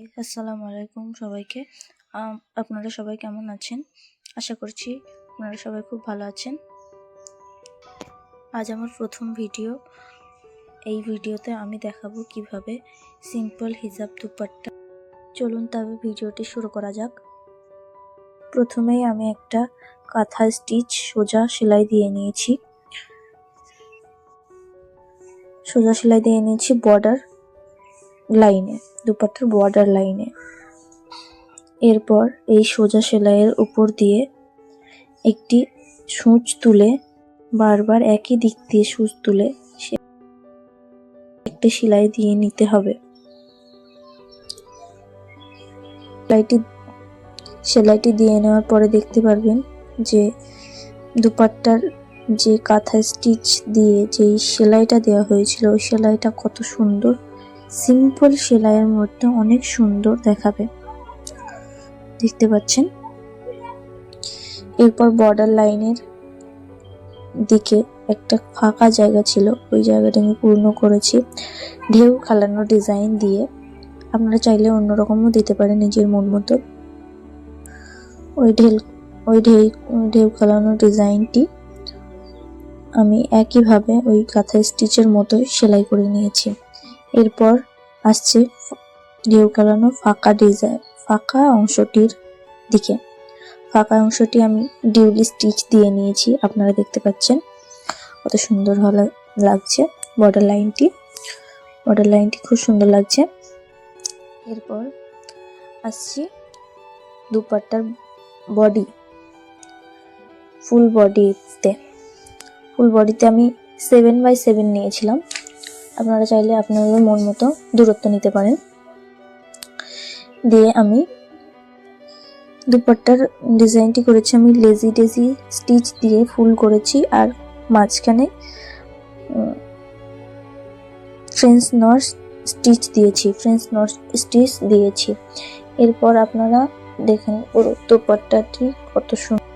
আসসালামু আলাইকুম সবাইকে। আপনারা সবাই কেমন আছেন? আশা করছি আপনারা সবাই খুব ভালো আছেন। আজ আমার প্রথম ভিডিও। এই ভিডিওতে আমি দেখাবো কীভাবে সিম্পল হিজাব দুপাট্টা। চলুন তবে ভিডিওটি শুরু করা যাক। প্রথমেই আমি একটা কাঁথা স্টিচ সোজা সেলাই দিয়ে নিয়েছি। সোজা সেলাই দিয়ে নিয়েছি বর্ডার লাইনে দুপাট্টার বর্ডার লাইনে। এরপর এই সোজা সেলাইয়ের উপর দিয়ে একটি সূচ তুলে, বারবার একই দিক দিয়ে সূচ তুলে একটি সেলাই দিয়ে নিতে হবে। সেলাইটি সেলাইটি দিয়ে নেওয়ার পরে দেখতে পারবেন যে দুপাট্টার যে কাঁথা স্টিচ দিয়ে যেই সেলাইটা দেওয়া হয়েছিল, ওই সেলাইটা কত সুন্দর সিম্পল সেলাইয়ের মধ্যে অনেক সুন্দর দেখাবে। দেখতে পাচ্ছেন? এরপর বর্ডার লাইনের দিকে একটা ফাঁকা জায়গা ছিল। ওই জায়গাটা আমি পূর্ণ করেছি। ঢেউ খালানো ডিজাইন দিয়ে। আপনারা চাইলে অন্যরকমও দিতে পারেন নিজের মন মতো। ওই ঢেল ওই ঢেউ ঢেউ খালানো ডিজাইনটি আমি একইভাবে ওই কাঁথা স্টিচের মতোই সেলাই করে নিয়েছি। এরপর আসছে ঢেউ খেলানো ফাঁকা ডিজাইন ফাঁকা অংশটির দিকে। ফাঁকা অংশটি আমি ডিউলি স্টিচ দিয়ে নিয়েছি, আপনারা দেখতে পাচ্ছেন। কত সুন্দর হলো লাগছে বর্ডার লাইনটি বর্ডার লাইনটি খুব সুন্দর লাগছে। এরপর আসছি দুপাট্টার বডি ফুল বডিতে ফুল বডিতে আমি সেভেন বাই সেভেন নিয়েছিলাম। আপনারা চাইলে আপনাদের মন মতো দূরত্ব নিতে পারেন। দিয়ে আমি দুপাট্টার ডিজাইনটি করেছি, আমি লেজি ডেজি স্টিচ দিয়ে ফুল করেছি আর মাঝখানে ফ্রেঞ্চ নট স্টিচ দিয়েছি ফ্রেঞ্চ নট স্টিচ দিয়েছি। এরপর আপনারা দেখেন পুরো দুপাট্টাটি কত সুন্দর